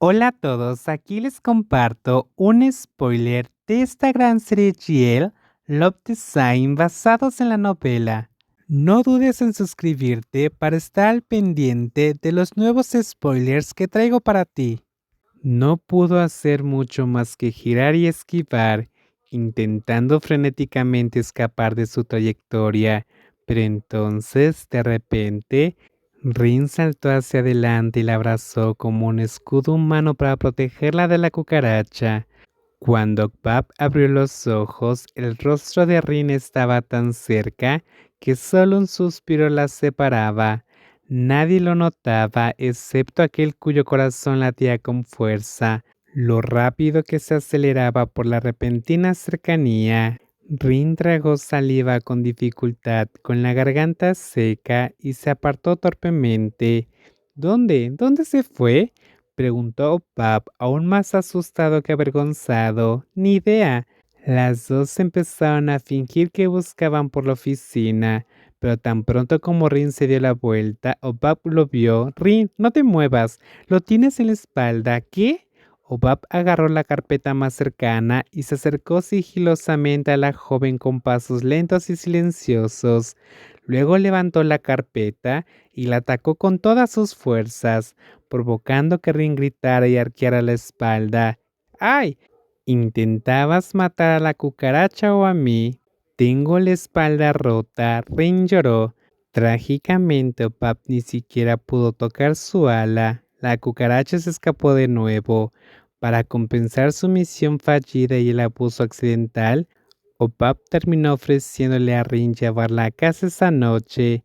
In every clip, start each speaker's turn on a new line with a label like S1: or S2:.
S1: Hola a todos, aquí les comparto un spoiler de esta gran serie GL Love Design basados en la novela. No dudes en suscribirte para estar al pendiente de los nuevos spoilers que traigo para ti. No pudo hacer mucho más que girar y esquivar, intentando frenéticamente escapar de su trayectoria, pero entonces, de repente, Rin saltó hacia adelante y la abrazó como un escudo humano para protegerla de la cucaracha. Cuando Bab abrió los ojos, el rostro de Rin estaba tan cerca que solo un suspiro la separaba. Nadie lo notaba excepto aquel cuyo corazón latía con fuerza, lo rápido que se aceleraba por la repentina cercanía. Rin tragó saliva con dificultad, con la garganta seca, y se apartó torpemente. ¿Dónde? ¿Dónde se fue? preguntó Pap, aún más asustado que avergonzado. Ni idea. Las dos empezaron a fingir que buscaban por la oficina, pero tan pronto como Rin se dio la vuelta, Opap lo vio. Rin, no te muevas, lo tienes en la espalda. ¿Qué? Obab agarró la carpeta más cercana y se acercó sigilosamente a la joven con pasos lentos y silenciosos. Luego levantó la carpeta y la atacó con todas sus fuerzas, provocando que Rin gritara y arqueara la espalda. ¡Ay! ¿Intentabas matar a la cucaracha o a mí? Tengo la espalda rota. Rin lloró. Trágicamente, Obab ni siquiera pudo tocar su ala. La cucaracha se escapó de nuevo. Para compensar su misión fallida y el abuso accidental, Opap terminó ofreciéndole a Rin llevarla a casa esa noche.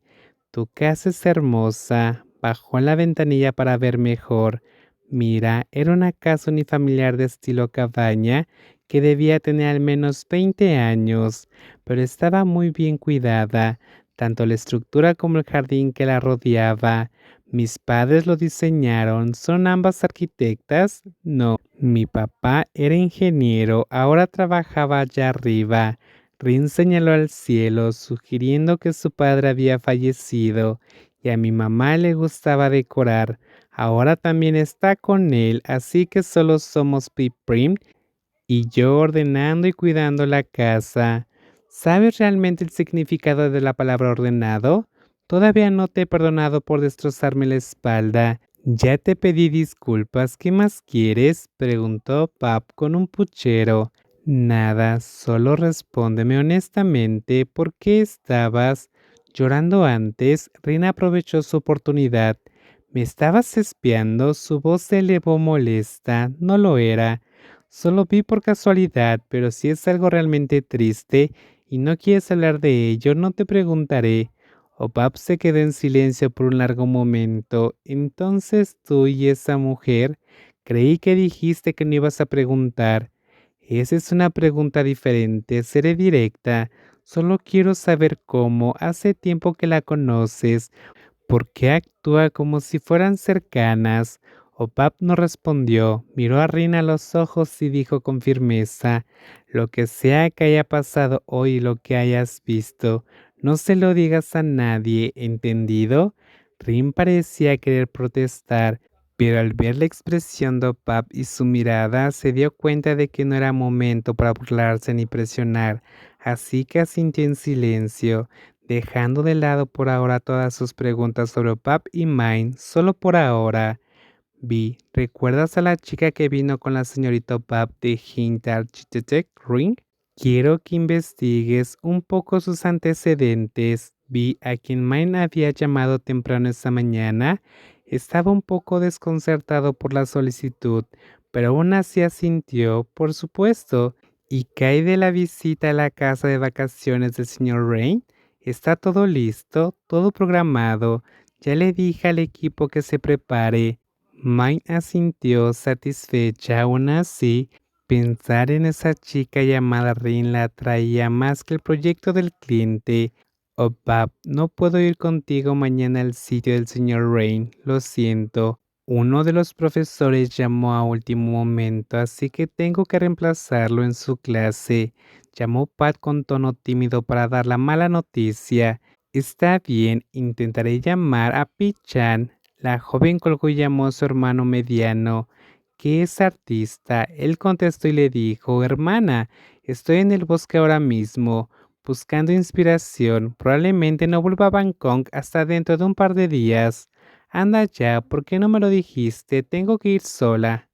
S1: Tu casa es hermosa. Bajó la ventanilla para ver mejor. Mira, era una casa unifamiliar de estilo cabaña que debía tener al menos 20 años, pero estaba muy bien cuidada, tanto la estructura como el jardín que la rodeaba. Mis padres lo diseñaron. ¿Son ambas arquitectas? No. Mi papá era ingeniero. Ahora trabajaba allá arriba. Rin señaló al cielo, sugiriendo que su padre había fallecido y a mi mamá le gustaba decorar. Ahora también está con él, así que solo somos Piprim y yo ordenando y cuidando la casa. ¿Sabes realmente el significado de la palabra ordenado? Todavía no te he perdonado por destrozarme la espalda. Ya te pedí disculpas. ¿Qué más quieres? preguntó Pap con un puchero. Nada, solo respóndeme honestamente por qué estabas llorando antes. Rina aprovechó su oportunidad. ¿Me estabas espiando? Su voz se elevó molesta. No lo era. Solo vi por casualidad, pero si es algo realmente triste y no quieres hablar de ello, no te preguntaré. Opap se quedó en silencio por un largo momento. Entonces tú y esa mujer, creí que dijiste que no ibas a preguntar. Esa es una pregunta diferente, seré directa. Solo quiero saber cómo. Hace tiempo que la conoces. ¿Por qué actúa como si fueran cercanas? Opap no respondió, miró a Rina a los ojos y dijo con firmeza, lo que sea que haya pasado hoy lo que hayas visto, no se lo digas a nadie, ¿entendido? Rin parecía querer protestar, pero al ver la expresión de Opap y su mirada se dio cuenta de que no era momento para burlarse ni presionar, así que asintió en silencio, dejando de lado por ahora todas sus preguntas sobre Opap y Mine, solo por ahora. Vi, ¿recuerdas a la chica que vino con la señorita Opap de Hintar Ring? Quiero que investigues un poco sus antecedentes. Vi a quien Mine había llamado temprano esta mañana. Estaba un poco desconcertado por la solicitud, pero aún así asintió, por supuesto. ¿Y cae de la visita a la casa de vacaciones del señor Rain? Está todo listo, todo programado. Ya le dije al equipo que se prepare. Mine asintió satisfecha. Aún así, Pensar en esa chica llamada Rin la atraía más que el proyecto del cliente. Oh, Pap, no puedo ir contigo mañana al sitio del señor Rain, lo siento. Uno de los profesores llamó a último momento, así que tengo que reemplazarlo en su clase. Llamó Pat con tono tímido para dar la mala noticia. Está bien, intentaré llamar a Pichan. La joven colgó y llamó a su hermano mediano. Que es artista. Él contestó y le dijo, hermana, estoy en el bosque ahora mismo, buscando inspiración. Probablemente no vuelva a Bangkok hasta dentro de un par de días. Anda ya, ¿por qué no me lo dijiste? Tengo que ir sola.